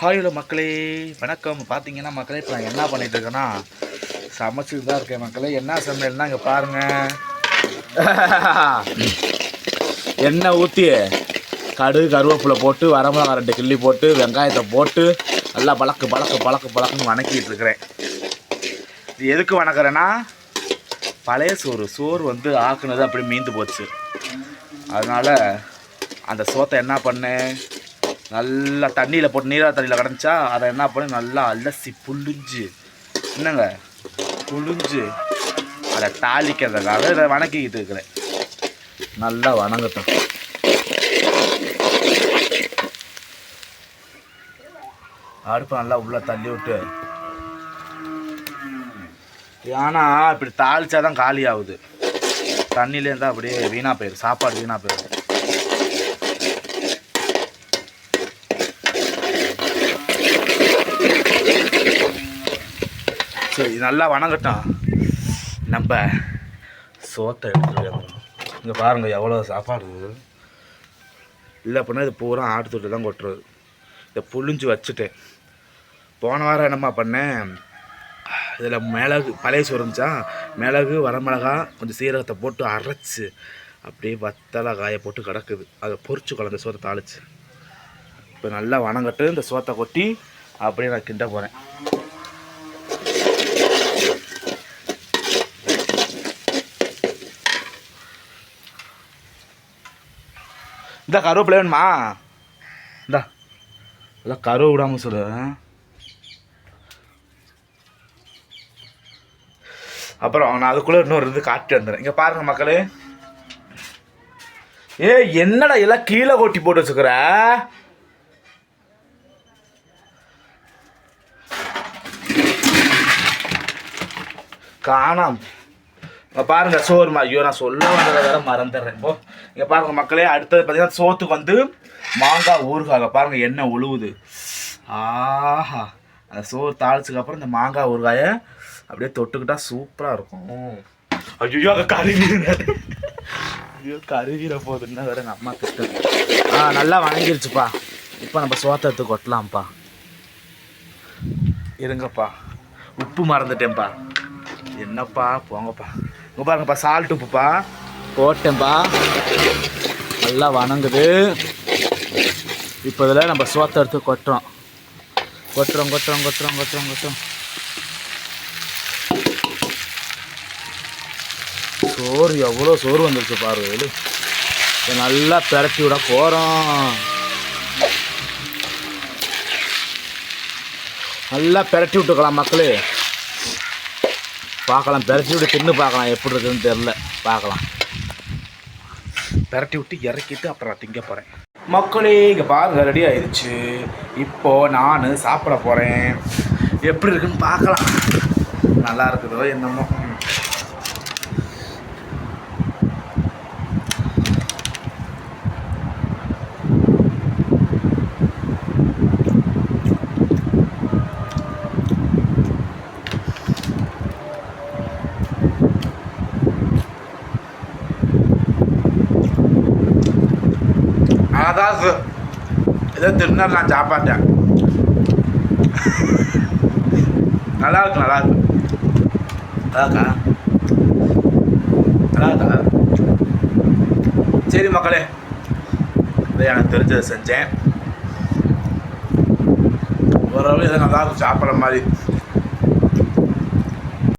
ஹாயோட மக்களே. வணக்கம். பார்த்தீங்கன்னா மக்களே இப்போ நான் என்ன பண்ணிகிட்டு இருக்கேன்னா சமைச்சிட்டு தான் இருக்கேன் மக்களே. என்ன சமையல்னா இங்கே பாருங்க. எண்ணெய் ஊற்றி கடுகு கருவேப்பிலை போட்டு வரமிளகா ரெண்டு கிள்ளி போட்டு வெங்காயத்தை போட்டு நல்லா பழக்கு பழக்கு பழக்கு பழக்குன்னு வணக்கிட்டு இருக்கிறேன். இது எதுக்கு வணக்கிறேன்னா பழைய சோறு. சோறு வந்து ஆக்குனது அப்படியே மீந்து போச்சு. அதனால் அந்த சோத்தை என்ன பண்ணேன்? நல்லா தண்ணியில் போட்டு நீரா தண்ணியில் கடைஞ்சா அதை என்ன பண்ணி நல்லா அலசி புழிஞ்சு என்னங்க? புழிஞ்சு அதை தாளிக்கிறதுக்காக இதை வணக்கிக்கிட்டு இருக்கிறேன். நல்லா வணங்கட்டும். அடுப்பு நல்லா உள்ளே தள்ளி விட்டு. ஏன்னா இப்படி தாளிச்சா தான் காலி ஆகுது தண்ணியிலேருந்தால் அப்படியே வீணாக போயிடும் சாப்பாடு வீணாக போயிடும் சரி இது நல்லா வணங்கட்டும். நம்ம சோத்தை எடுத்துருக்கோம் இங்கே பாருங்கள் எவ்வளோ சாப்பாடு இல்லை அப்படின்னா இது பூரா ஆட்டு தொட்டு தான் கொட்டுறது. இதை புழிஞ்சு வச்சுட்டேன். போன வாரம் என்னம்மா பண்ணேன்? இதில் மிளகு பழைய சோறு மிளகு வரமிளகா கொஞ்சம் சீரகத்தை போட்டு அரைச்சி அப்படியே வத்தலை காய போட்டு கிடக்குது. அதை பொறிச்சு கலந்த சோத்தை தாளிச்சு. இப்போ நல்லா வணங்கட்டு இந்த சோத்தை கொட்டி அப்படியே நான் கிண்ட போகிறேன் இந்த கருவேப்பிலை வேணுமா? இந்தா எல்லாம் கருவை விடாமல் சொல்லு. அப்புறம் நான் அதுக்குள்ளே இன்னொரு இது காட்டி வந்துடுறேன் இங்கே பாருங்க மக்களே. ஏ என்னடா எல்லாம் கீழே கொட்டி போட்டு வச்சுக்கிற? காணாம். இங்கே பாருங்க சோறுமா ஐயோ நான் சொல்ல வந்ததை வேற மறந்துடுறேன். இப்போ இங்கே பாருங்க மக்களே அடுத்தது பார்த்தீங்கன்னா சோத்துக்கு வந்து மாங்காய் ஊறுகாக பாருங்கள் எண்ணெய் உழுவுது. ஆஹா. அந்த சோறு தாளிச்சதுக்கு அப்புறம் இந்த மாங்காய் ஊறுகாயை அப்படியே தொட்டுக்கிட்டா சூப்பராக இருக்கும். ஐயோ அங்கே கருவீர ஐயோ கருவீர போகுதுன்னா வேற எங்கள் அம்மா திட்டம் ஆ நல்லா வணங்கிருச்சுப்பா. இப்போ நம்ம சோத்தத்து எடுத்து கொட்டலாம்ப்பா. இருங்கப்பா. உப்பு மறந்துட்டேன்ப்பா. என்னப்பா போங்கப்பா. இங்கே பாருங்கப்பா சால்ட் உப்புப்பா. போட்டேன்ப்பா நல்லா வணங்குது. இப்போ இதில் நம்ம சோத்தை எடுத்து கொட்டுறோம். கொட்டுறோம் கொட்டுறோம் கொட்டுறோம் கொட்டுறோம் கொட்டுறோம். சோறு எவ்வளோ சோறு வந்துருச்சு பாரு. நல்லா பிரட்டி விட போகிறோம் நல்லா பிரட்டி விட்டுக்கலாம் மக்களே. பார்க்கலாம். பிரட்டி விட்டு தின்னு பார்க்கலாம். எப்படி இருக்குதுன்னு தெரில பார்க்கலாம். பிரட்டி விட்டு இறக்கிட்டு அப்புறம் நான் திங்க போகிறேன் மக்களே இங்கே பாருங்க ரெடி ஆயிடுச்சு. இப்போது நான் சாப்பிட போகிறேன் எப்படி இருக்குன்னு பார்க்கலாம். நல்லா இருக்குதோ என்னமோ. ம். ஏதோ சார் நான் சாப்பாட்டேன். நல்லா இருக்கு நல்லா இருக்கு நல்லாக்கா நல்லா இருக்கா சரி மக்களே இதை எனக்கு தெரிஞ்சதை செஞ்சேன். ஓரளவு இதை நல்லா இருக்கும் சாப்பிட்ற மாதிரி.